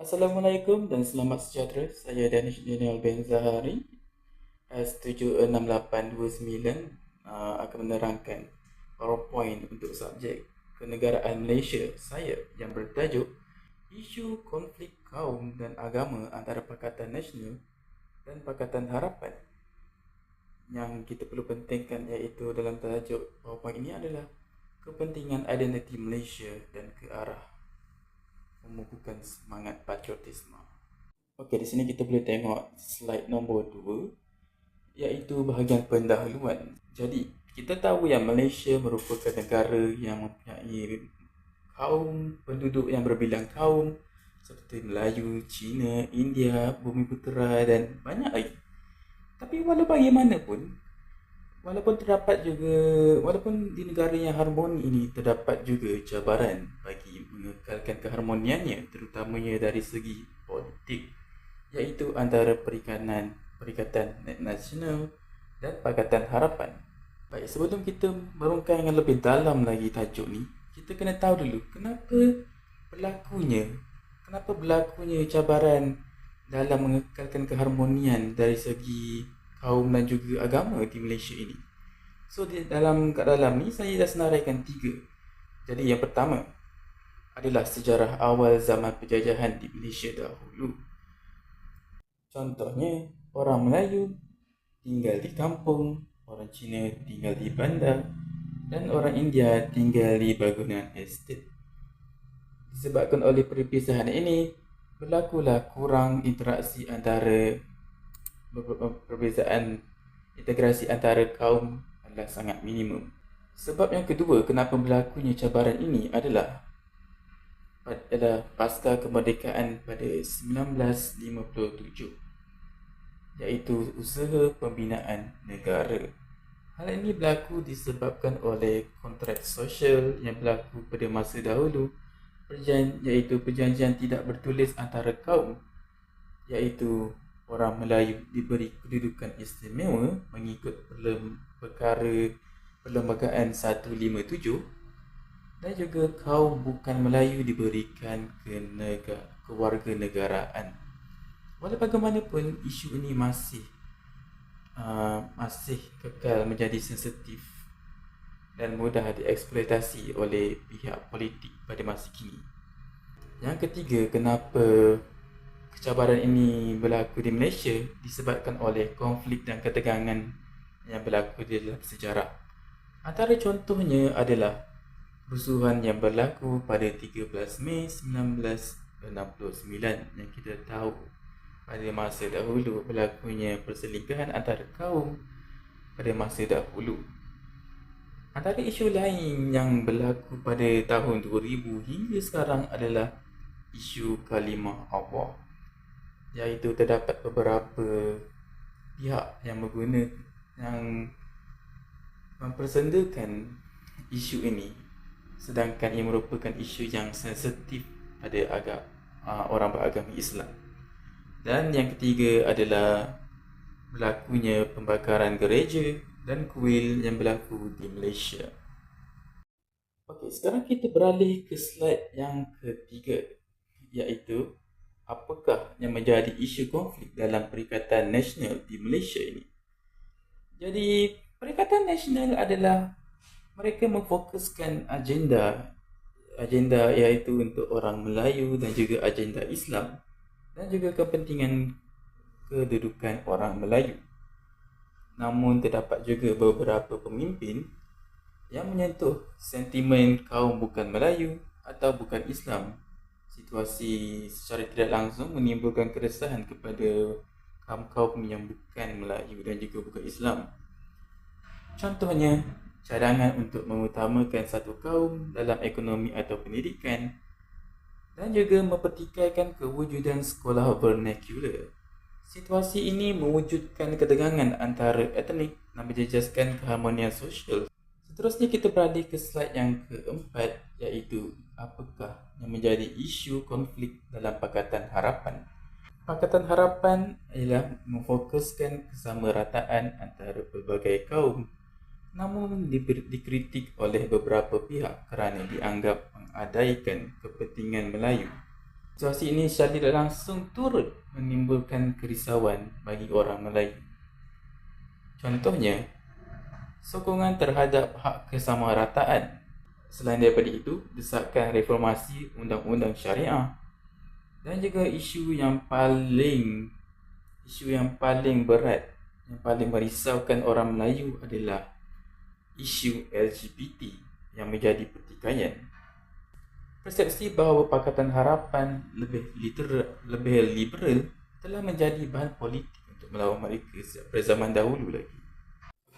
Assalamualaikum dan selamat sejahtera. Saya Danish Daniel Ben Zahari. S76829 uh, akan menerangkan PowerPoint untuk subjek kenegaraan Malaysia. Saya yang bertajuk Isu konflik kaum dan agama antara Pakatan Nasional dan Pakatan Harapan. Yang kita perlu pentingkan iaitu dalam tajuk PowerPoint ini adalah kepentingan identiti Malaysia dan ke arah memupukkan semangat patriotisme. Okey, di sini kita boleh tengok slide nombor 2 iaitu bahagian pendahuluan. Jadi, kita tahu yang Malaysia merupakan negara yang mempunyai kaum penduduk yang berbilang kaum seperti Melayu, Cina, India, Bumi Putera dan banyak lagi. Tapi walau bagaimanapun, walaupun terdapat juga, walaupun di negara yang harmoni ini terdapat juga cabaran bagi mengekalkan keharmoniannya terutamanya dari segi politik iaitu antara perikanan Perikatan Nasional dan Pakatan Harapan. Baik, sebelum kita merungkai yang lebih dalam lagi tajuk ni, kita kena tahu dulu kenapa berlakunya kenapa berlakunya cabaran dalam mengekalkan keharmonian dari segi kaum dan juga agama di Malaysia ini. So di dalam kat dalam ni saya dah senaraikan tiga. Jadi yang pertama adalah sejarah awal zaman penjajahan di Malaysia dahulu. Contohnya orang Melayu tinggal di kampung, orang Cina tinggal di bandar dan orang India tinggal di bangunan estate. Disebabkan oleh perpisahan ini, berlakulah kurang interaksi antara perbezaan integrasi antara kaum adalah sangat minimum. Sebab yang kedua kenapa berlakunya cabaran ini adalah adalah pasca kemerdekaan pada 1957 iaitu usaha pembinaan negara. Hal ini berlaku disebabkan oleh kontrak sosial yang berlaku pada masa dahulu iaitu perjanjian tidak bertulis antara kaum iaitu orang Melayu diberi kedudukan istimewa mengikut perkara perlembagaan 157 dan juga kaum bukan Melayu diberikan ke negara kewarganegaraan. Walau bagaimanapun isu ini masih uh, masih kekal menjadi sensitif dan mudah dieksploitasi oleh pihak politik pada masa kini. Yang ketiga, kenapa kecabaran ini berlaku di Malaysia disebabkan oleh konflik dan ketegangan yang berlaku di dalam sejarah. Antara contohnya adalah rusuhan yang berlaku pada 13 Mei 1969 yang kita tahu pada masa dahulu berlakunya perselingkuhan antara kaum pada masa dahulu. Antara isu lain yang berlaku pada tahun 2000 hingga sekarang adalah isu kalimah Allah iaitu terdapat beberapa pihak yang berguna yang mempersendakan isu ini sedangkan ia merupakan isu yang sensitif pada agak uh, orang beragama Islam dan yang ketiga adalah berlakunya pembakaran gereja dan kuil yang berlaku di Malaysia. Okey, sekarang kita beralih ke slide yang ketiga iaitu apakah yang menjadi isu konflik dalam Perikatan Nasional di Malaysia ini. Jadi, Perikatan Nasional adalah mereka memfokuskan agenda agenda iaitu untuk orang Melayu dan juga agenda Islam dan juga kepentingan kedudukan orang Melayu. Namun terdapat juga beberapa pemimpin yang menyentuh sentimen kaum bukan Melayu atau bukan Islam situasi secara tidak langsung menimbulkan keresahan kepada kaum-kaum yang bukan Melayu dan juga bukan Islam. Contohnya, cadangan untuk mengutamakan satu kaum dalam ekonomi atau pendidikan dan juga mempertikaikan kewujudan sekolah vernacular. Situasi ini mewujudkan ketegangan antara etnik dan menjejaskan keharmonian sosial. Seterusnya kita beralih ke slide yang keempat iaitu apakah yang menjadi isu konflik dalam Pakatan Harapan. Pakatan Harapan ialah memfokuskan kesamarataan antara pelbagai kaum namun dikritik oleh beberapa pihak kerana dianggap mengadaikan kepentingan Melayu. Situasi ini secara tidak langsung turut menimbulkan kerisauan bagi orang Melayu. Contohnya, sokongan terhadap hak kesamarataan. Selain daripada itu, desakan reformasi undang-undang syariah dan juga isu yang paling isu yang paling berat yang paling merisaukan orang Melayu adalah isu LGBT yang menjadi pertikaian persepsi bahawa Pakatan Harapan lebih literal, lebih liberal telah menjadi bahan politik untuk melawan mereka sejak zaman dahulu lagi.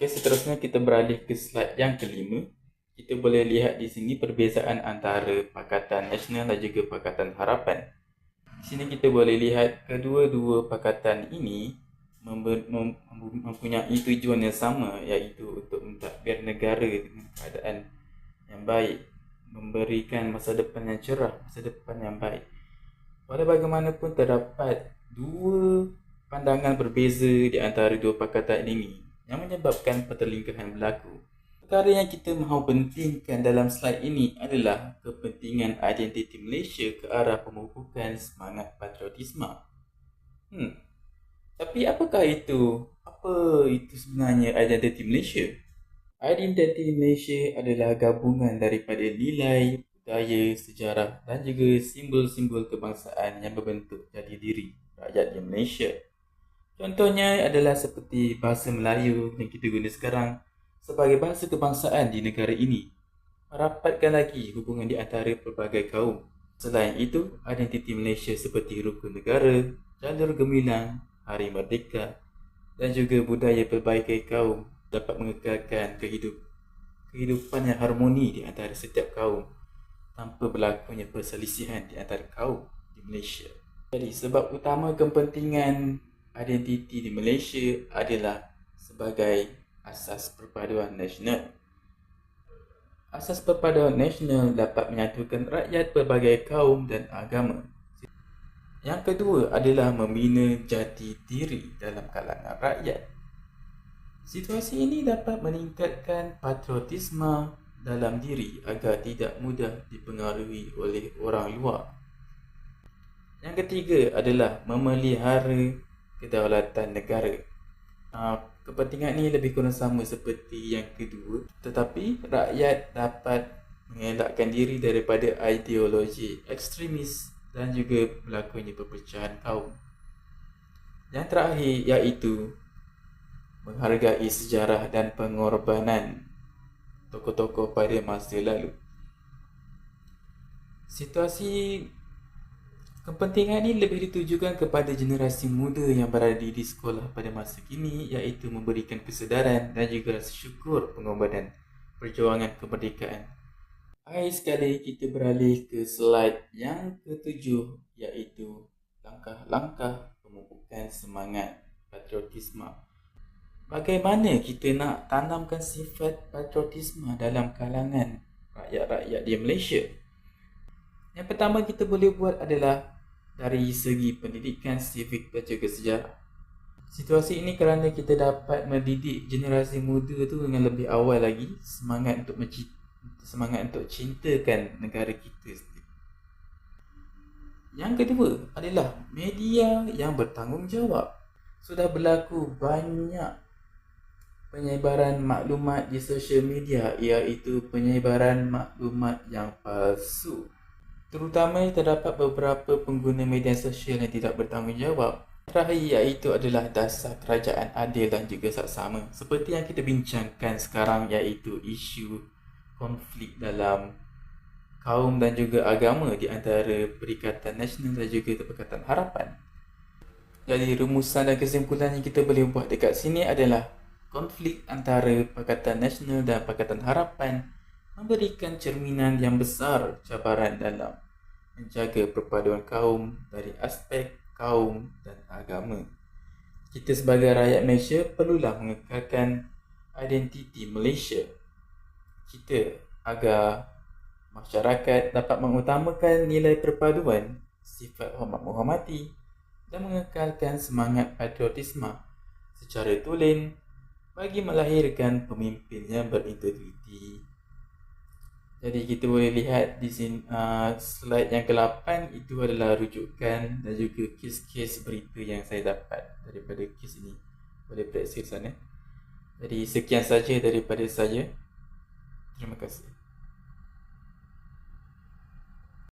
Okey, seterusnya kita beralih ke slide yang kelima. Kita boleh lihat di sini perbezaan antara Pakatan Nasional dan juga Pakatan Harapan. Di sini kita boleh lihat kedua-dua pakatan ini mempunyai tujuan yang sama iaitu untuk mentadbir negara dengan keadaan yang baik memberikan masa depan yang cerah, masa depan yang baik. Pada bagaimanapun terdapat dua pandangan berbeza di antara dua pakatan ini yang menyebabkan pertelingkahan berlaku. Perkara yang kita mahu pentingkan dalam slide ini adalah kepentingan identiti Malaysia ke arah pemupukan semangat patriotisme. Hmm. Tapi apakah itu? Apa itu sebenarnya identiti Malaysia? Identiti Malaysia adalah gabungan daripada nilai, budaya, sejarah dan juga simbol-simbol kebangsaan yang berbentuk jati diri rakyat di Malaysia. Contohnya adalah seperti bahasa Melayu yang kita guna sekarang sebagai bahasa kebangsaan di negara ini. Merapatkan lagi hubungan di antara pelbagai kaum. Selain itu, identiti Malaysia seperti rukun negara, jalur gemilang, hari merdeka dan juga budaya pelbagai kaum dapat mengekalkan kehidup, kehidupan yang harmoni di antara setiap kaum tanpa berlakunya perselisihan di antara kaum di Malaysia. Jadi sebab utama kepentingan identiti di Malaysia adalah sebagai asas perpaduan nasional. Asas perpaduan nasional dapat menyatukan rakyat berbagai kaum dan agama. Yang kedua adalah membina jati diri dalam kalangan rakyat. Situasi ini dapat meningkatkan patriotisme dalam diri agar tidak mudah dipengaruhi oleh orang luar. Yang ketiga adalah memelihara kedaulatan negara. Ah, kepentingan ini lebih kurang sama seperti yang kedua tetapi rakyat dapat mengelakkan diri daripada ideologi ekstremis dan juga berlakunya perpecahan kaum. Yang terakhir iaitu menghargai sejarah dan pengorbanan tokoh-tokoh pada masa lalu. Situasi kepentingan ini lebih ditujukan kepada generasi muda yang berada di sekolah pada masa kini iaitu memberikan kesedaran dan juga rasa syukur pengorbanan perjuangan kemerdekaan. Akhir sekali kita beralih ke slide yang ketujuh iaitu langkah-langkah pemupukan semangat patriotisme. Bagaimana kita nak tanamkan sifat patriotisme dalam kalangan rakyat-rakyat di Malaysia? Yang pertama kita boleh buat adalah dari segi pendidikan civic dan juga sejarah. Situasi ini kerana kita dapat mendidik generasi muda tu dengan lebih awal lagi semangat untuk mencintai semangat untuk cintakan negara kita sendiri. Yang kedua adalah media yang bertanggungjawab. Sudah berlaku banyak penyebaran maklumat di sosial media iaitu penyebaran maklumat yang palsu. Terutama terdapat beberapa pengguna media sosial yang tidak bertanggungjawab. Terakhir iaitu adalah dasar kerajaan adil dan juga saksama. Seperti yang kita bincangkan sekarang iaitu isu konflik dalam kaum dan juga agama di antara Perikatan Nasional dan juga Perikatan Harapan. Jadi rumusan dan kesimpulan yang kita boleh buat dekat sini adalah konflik antara Pakatan Nasional dan Pakatan Harapan memberikan cerminan yang besar cabaran dalam menjaga perpaduan kaum dari aspek kaum dan agama. Kita sebagai rakyat Malaysia perlulah mengekalkan identiti Malaysia kita agar masyarakat dapat mengutamakan nilai perpaduan, sifat hormat menghormati dan mengekalkan semangat patriotisme secara tulen bagi melahirkan pemimpin yang berintegriti Jadi kita boleh lihat di sini uh, slide yang ke-8 itu adalah rujukan dan juga kes-kes berita yang saya dapat daripada kes ini. Boleh periksa sana. Jadi sekian saja daripada saya. Terima kasih.